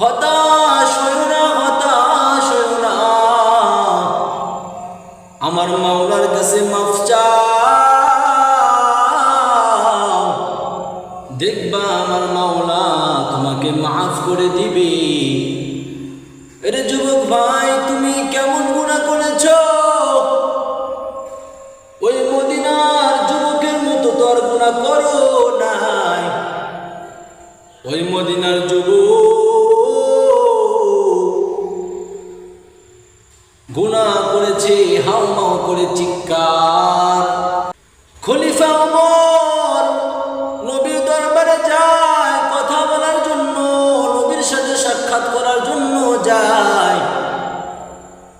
হতাশ না, হতাশ আমার মাওলার কাছে মাফ দেখবা আমার মাওলা তোমাকে মাফ করে দিবে। এরে যুবক ভাই, তুমি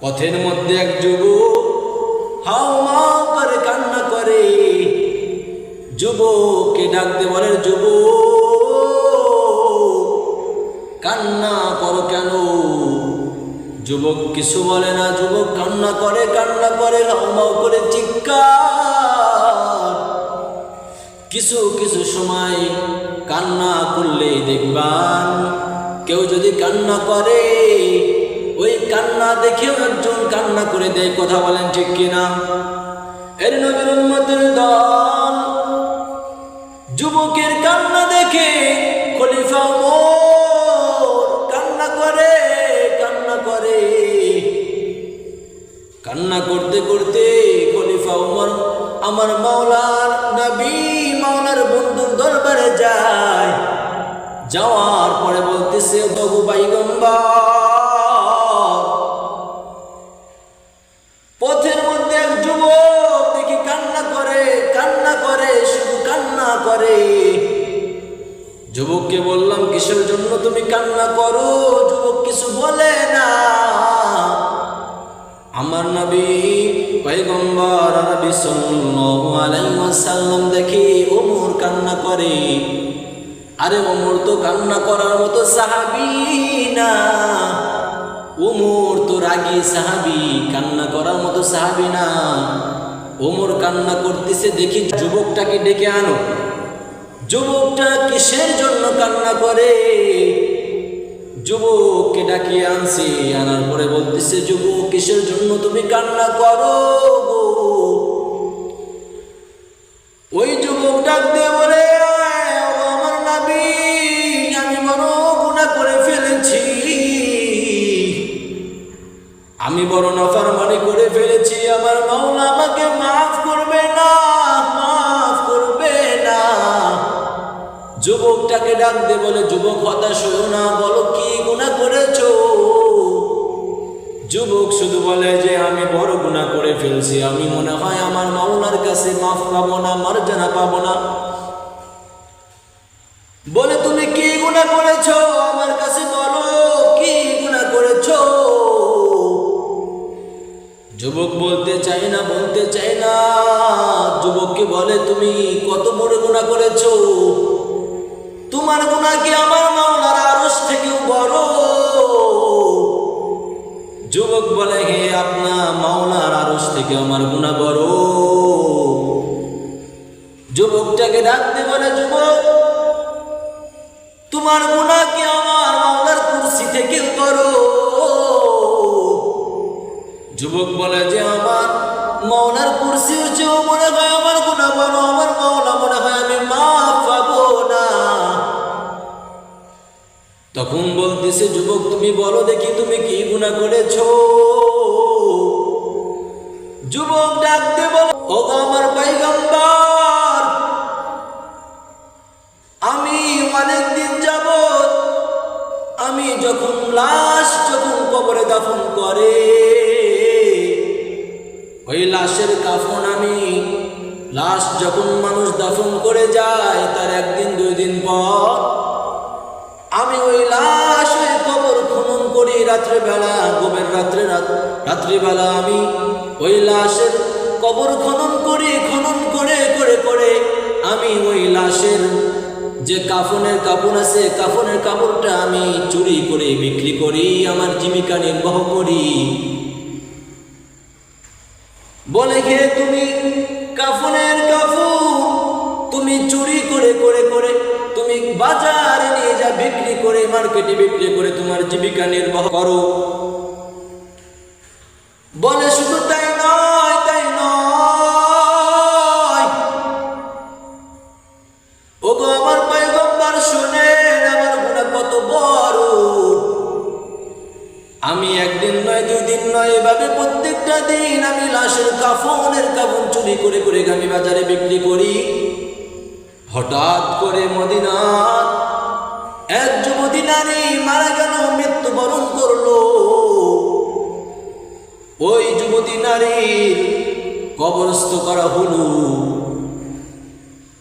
পথের মধ্যে এক যুবক হাও মা করে কান্না করে। যুবককে ডাকতে বলে, যুবক, কান্না করো কেন? যুবক কিছু বলে না। যুবক কান্না করে কান্না করে লম্বাও করে চিৎকার। কিছু কিছু সময় কান্না করলে দেখবান কেউ যদি কান্না করে ওই কান্না দেখেও একজন কান্না করে দেয়, কথা বলেন ঠিক কিনা? এর নবীর দল যুবকের কান্না দেখে খলিফা কান্না করে কান্না করে। কান্না করতে করতে খলিফা ওমর আমার মাওলার নবী, মাওলার বন্ধুর দরবারে যায়। যাওয়ার পরে বলতেছে বাবু বাইগম্বর যুবক দেখি কান্না করে কান্না করে, শুধু কান্না করে। যুবককে বললাম, কিসের জন্য তুমি কান্না করো? যুবক কিছু বলে না। আমার নবী পয়গম্বর নবী সাল্লাল্লাহু আলাইহি ওয়াসাল্লাম দেখি ওমর কান্না করে। আরে ওমর তো কান্না করার মতো সাহাবী না। ওমর তো রাগী সাহাবি, কান্না করার মতো সাহাবি না। ওমর কান্না করতেছে দেখি যুবকটাকে ডেকে আনো। যুবকটা কিসের জন্য কান্না করে? যুবককে ডাকিয়ে আনছে, আনার পরে বলতেছে, যুবক, কিসের জন্য তুমি কান্না করো ওই যুবক ডাক দিয়ে আমি বড় নফরমানি করে ফেলেছি, আমার মাওলা আমাকে মাফ করবে না, মাফ করবে না। যুবকটাকে ডাক দে বলে, যুবক হতাশ হয়েও না, বলো কি গুণা করেছ? যুবক শুধু বলে যে, আমি বড় গুণা করে ফেলছি, আমি মনে হয় আমার মাওলার কাছে মাফ পাবো না মর্যাদা পাবো না। বলে যুবককে বলে, তুমি কত বড় গুণা করেছ? তোমার গুণা কি আমার মাওলার আরস থেকেও বড়? যুবক বলে, হে আপনা মাওলার আরস থেকে আমার গুণা বড়। যুবকটাকে ডাকতে বলে, যুবক, তোমার গুণা কি আমার মাওলার কুর্সি থেকে বড়? যুবক বলে, যে আমার চেয়েও মনে হয় আমার গুণা আমার মনে হয় আমি মাফ পাবো না। তখন বলতেছে, যুবক, তুমি বলো দেখি তুমি কি গুণা করেছ? যুবক ডাকতে বলো ও আমার পাইগম্বর আমি অনেক দিন যাবত আমি যখন লাশ যখন কবরে দাফন করে ওই লাশের কাফন আমি। লাশ যখন মানুষ দাফন করে যায়, তার একদিন, দুই দিন পর আমি ওই লাশ ওই কবর খনন করি রাত্রেবেলা গোবের রাত্রে রাত- রাত্রিবেলা আমি ওই লাশের কবর খনন করি, খনন করে করে করে আমি ওই লাশের যে কাফনের কাপড় আছে, কাফনের কাপড়টা আমি চুরি করে, বিক্রি করি, আমার জীবিকা নির্বাহ করি। বলে হে তুমি? কাফনের কাফু তুমি চুরি করে করে করে। তুমি বাজারে নিয়ে যাও বিক্রি করে, মার্কেটে বিক্রি করে তোমার জীবিকা নির্বাহ করো। বলে শুধু তাই নয় তাই নয়। ওগো আমার পয়গম্বর, শুনেন আমার গুণা কত বড়। আমি একদিন নয়, দুই দিন নয়, এভাবে প্রত্যেকটা দিন আমি লাশের কাফনের কাফন চুরি করে করে আমি বাজারে বিক্রি করি। হঠাৎ করে মদিনার এক যুবতী নারী মারা গেল, মৃত্যুবরণ করল। ওই যুবতী নারীর কবরস্থ করা হলো।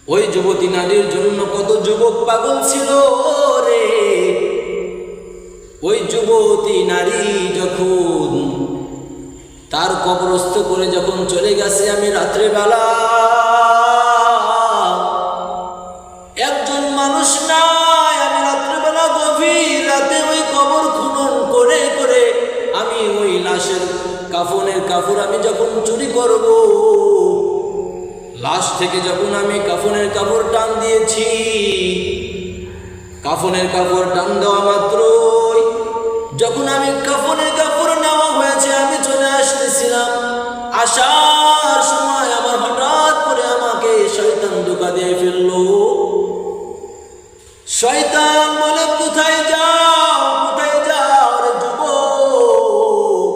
ওই যুবতী নারীর জন্য কত যুবক পাগল ছিল রে। ওই যুবতী নারী যখন তার কবরস্থ করে যখন চলে গেছে আমি রাত্রেবেলা। একজন মানুষ নাই, আমি রাত্রেবেলা গভীর রাতে ওই কবর খনন করে করে আমি ওই লাশের কাফনের কাপড় আমি যখন চুরি করব, লাশ থেকে যখন আমি কাফনের কাপড় টান দিয়েছি, কাফনের কাপড় টান দেওয়া মাত্রই যখন আমি কাফনের কাপড় নেওয়া হয়েছে, আমি চলে আসতেছিলাম। আসার সময় আমার হঠাৎ করে আমাকে শয়তান ধোকা দিয়ে ফেলল। শয়তান বলে, কোথায় যাও কোথায় যাও রে যুবক?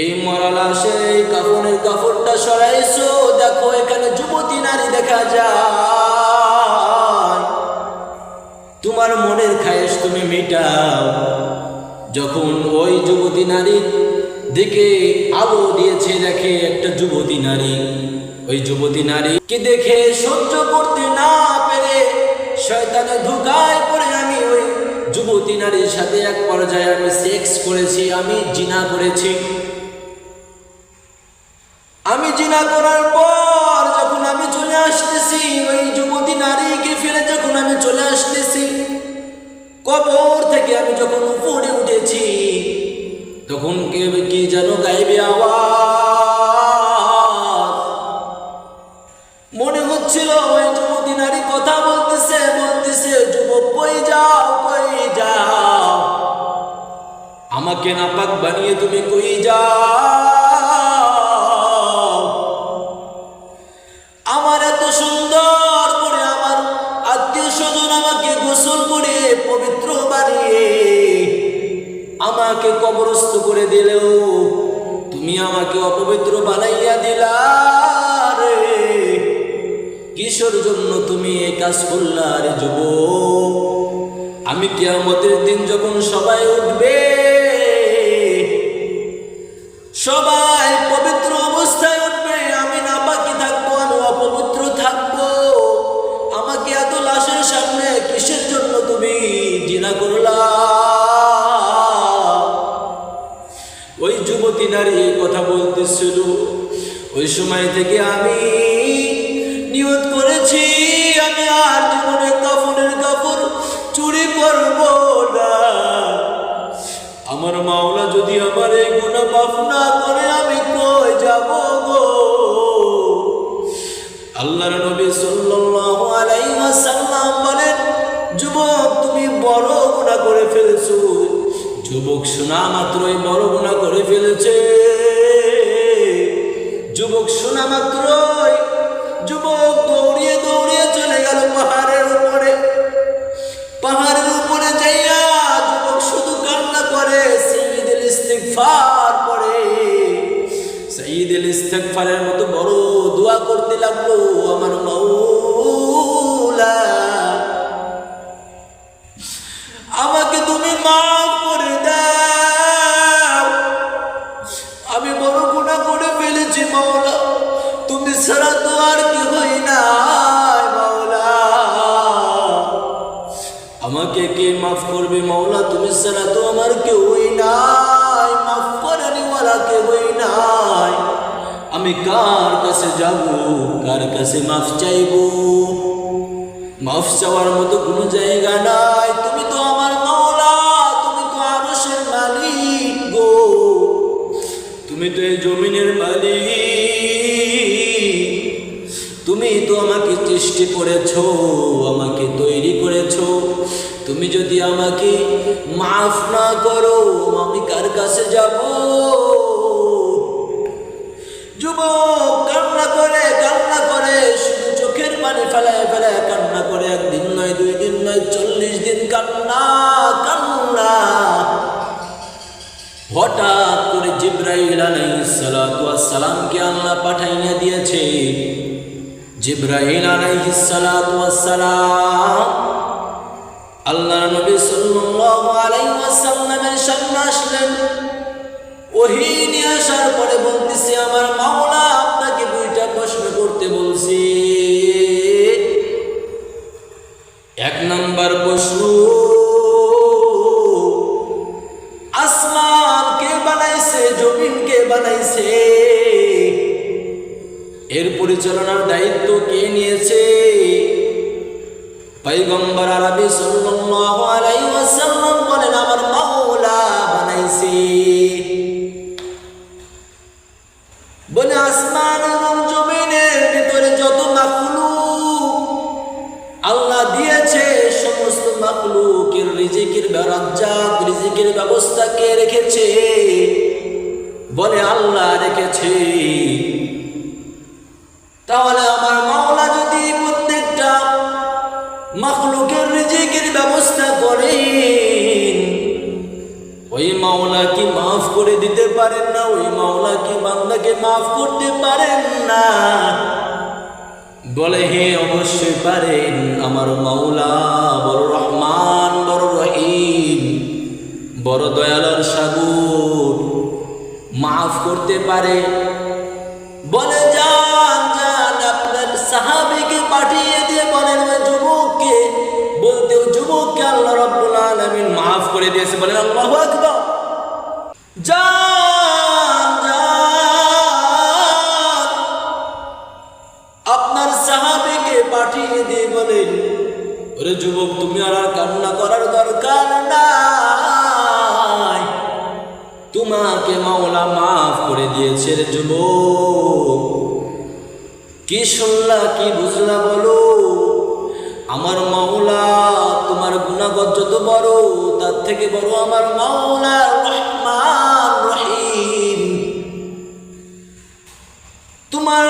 এই মরা লাশের এই কাফনের কাপড়টা সরাইছো, দেখো এখানে যুবতী নারী দেখা যায়। তোমার মনের খায়েশ তুমি মিটাও। যখন ওই যুবতী নারীর দিকে আলো দিয়েছে, দেখে একটা যুবতী নারী। ওই যুবতী নারী কি দেখে সহ্য করতে না পেরে শয়তানে ধোকায় পড়ে আমি ওই যুবতী নারীর সাথে এক পর্যায়ে আমি সেক্স করেছি, আমি জিনা করেছি। আমি জিনা করার পর যখন আমি চলে আসতেছি, ওই যুবতী নারীকে ফেলে যখন আমি চলে আসতেছি, কবর থেকে আমি যখন উপরে উঠেছি তখন কে কি যেন গাইবে আওয়াজ? মনে হচ্ছিল ওই যুবতী নারী কথা বলতেছে বলতেছে, যুবক, কই যাও কই যাও? আমাকে নাপাক বানিয়ে তুমি কই যাও? আমাকে কবরস্থ করে দিলেও তুমি আমাকে অপবিত্র বানাইয়া দিলা রে। কিসের জন্য তুমি এই কাজ করলা রে যুব আমি কেয়ামতের দিন যখন সবাই উঠবে কাপড় চুরি করব না। আমার মাওলা যদি আমার এই গুণা মাফ না করে, আমি কই যাব গো? আল্লাহর নবী সাল্লাল্লাহু আলাইহি ওয়াসাল্লাম বলেন, যুবক, তুমি বড় গুনাহ করে ফেলেছো। যুবক শোনা মাত্রই বড় গুনাহ করে ফেলেছে। যুবক শোনা মাত্রই সঈদুল মতো বড় দোয়া করতে লাগল, আমার মাওলা আমাকে তুমি মাফ করে দাও। আমি বড় গুনাহ করে ফেলেছি মাওলা তুমি ছাড়া তো আর কি হই না মাওলা আমাকে কে মাফ করবে মাওলা তুমি ছাড়া তো আমার কেউই নাই, মাফ করানি ওয়ালা কেউই নাই। আমি কার কাছে যাব? কার কাছে মাফ চাইব? মাফ চাওয়ার মতো কোনো জায়গা নাই। তুমি তো আমার মাওলা, তুমি তো আরশের মালিক গো। তুমি তো এই জমিনের মালিক। তুমি তো আমাকে সৃষ্টি করেছ, আমাকে তৈরি করেছ। তুমি যদি আমাকে মাফ না করো, আমি কার কাছে যাব? যুবক কান্না করে কান্না করে, শুধু চোখের পানি ফেলায় ফেলায় কান্না করে। একদিন নয়, দুই দিন নয়, চল্লিশ দিন কান্না কান্না। হঠাৎ করে জিব্রাইল আলাইহিসসালামকে আল্লাহ পাঠাইয়া দিয়েছে। জিব্রাইল আলাইহিসসালাম আল্লাহ নবী সাল্লাল্লাহু আলাইহি ওয়াসাল্লামের সামনে আসলেন। ওহি আসার পরে বলতেছি, আমার মাওলা আপনাকে দুইটা প্রশ্ন করতে বলছি। এক নাম্বার প্রশ্ন, আসমান কে বানাইছে, জমিন কে বানাইছে? এর পরিচালনার দায়িত্ব কে নিয়েছে? পৈগম্বর আরবি সাল্লাল্লাহু আলাইহি ওয়াসাল্লাম বলেন, আমার মাওলা বানাইছে। রাজ্জাক রিজিকের ব্যবস্থা কে রেখেছে? বলে আল্লাহ রেখেছে। তাহলে আমার মাওলা যদি প্রত্যেকটা মাখলুকের রিজিকের ব্যবস্থা ওই মাওলা কি মাফ করে দিতে পারেন না? ওই মাওলা কি বান্দাকে মাফ করতে পারেন না? বলে হে অবশ্যই পারেন আমার মাওলা বড় রহমান। বড় দয়ালর সাগর মাফ করতে পারে। বলে যান যান, আপনার সাহাবিকে পাঠিয়ে দিয়ে বলেন যুবককে বলতে যুবককে আল্লাহ রাব্বুল আলামিন মাফ করে দিয়েছে। বলেন, আল্লাহু আকবার। যান যান, আপনার সাহাবিকে পাঠিয়ে দিয়ে বলেন, ওরে যুবক, তুমি আর মাওলা মাফ করে দিয়েছে রে যুব কি শুনলা, কি বুঝলা বলো? আমার মাওলা, তোমার গুণাগত যত বড়, তার থেকে বড় আমার মাওলা রহমান রহিম। তোমার